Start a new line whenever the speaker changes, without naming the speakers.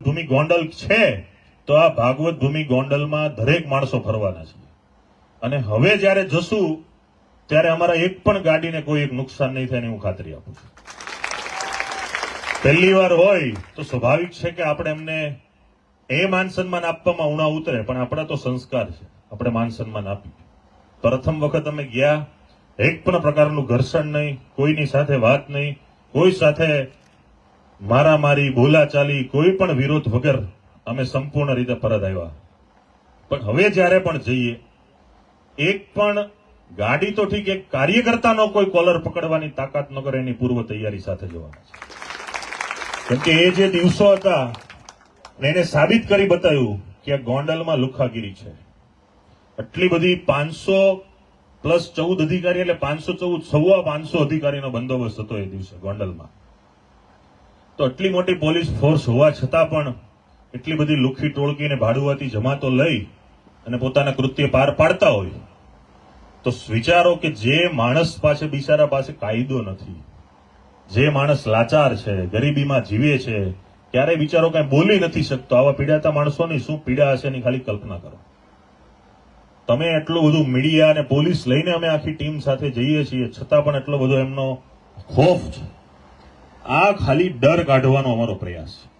ગોંડલ છે, તો આ ભાગવત ભૂમિ ગોંડલમાં દરેક માણસો ફરવાના છે. અને હવે જ્યારે જશું, ત્યારે અમારા એક પણ ગાડીને કોઈ એક નુકસાન નહીં થાય હું ખાતરી આપું છું. પહેલી વાર હોય તો સ્વાભાવિક છે કે આપણે એમને એ માન સન્માન આપવામાં ઉણા ઉતરે, પણ આપણા તો સંસ્કાર છે, આપણે માન સન્માન આપી પ્રથમ વખત અમે ગયા, એક પણ પ્રકારનું ઘર્ષણ નહીં, કોઈની સાથે વાત નહીં, કોઈ સાથે મારામારી, બોલાચાલી, કોઈ પણ વિરોધ વગર અમે સંપૂર્ણ રીતે પરત આવ્યા. પણ હવે જ્યારે પણ જઈએ, એક પણ ગાડી તો ઠીક એક કાર્યકર્તાનો કોઈ કોલર પકડવાની તાકાત ન કરે એની પૂર્વ તૈયારી સાથે જવાના છે. કેમ કે એ જે દિવસો હતા એને સાબિત કરી બતાવ્યું કે આ ગોંડલમાં લુખાગીરી છે. આટલી બધી પાંચસો પ્લસ ચૌદ અધિકારી, એટલે પાંચસો ચૌદ, સવા પાંચસો અધિકારીનો બંદોબસ્ત હતો એ દિવસે ગોંડલમાં. તો આટલી મોટી પોલીસ ફોર્સ હોવા છતાં પણ એટલી બધી લુખી ટોળકીને ભાડુઆતી જમાતો લઈ અને પોતાના કૃત્ય પાર પાડતા હોય, તો વિચારો કે જે માણસ પાસે બિચારા પાસે કાયદો નથી, જે માણસ લાચાર છે, ગરીબીમાં જીવે છે ક્યારે બિચારો કઈ બોલી નથી શકતો. આવા પીડાતા માણસોની શું પીડા હશે એની ખાલી કલ્પના કરો. તમે એટલું બધું મીડિયા અને પોલીસ લઈને અમે આખી ટીમ સાથે જઈએ છીએ, છતાં પણ એટલો બધો એમનો ખોફ છે. આ ખાલી ડર કાઢવાનો અમારો પ્રયાસ છે.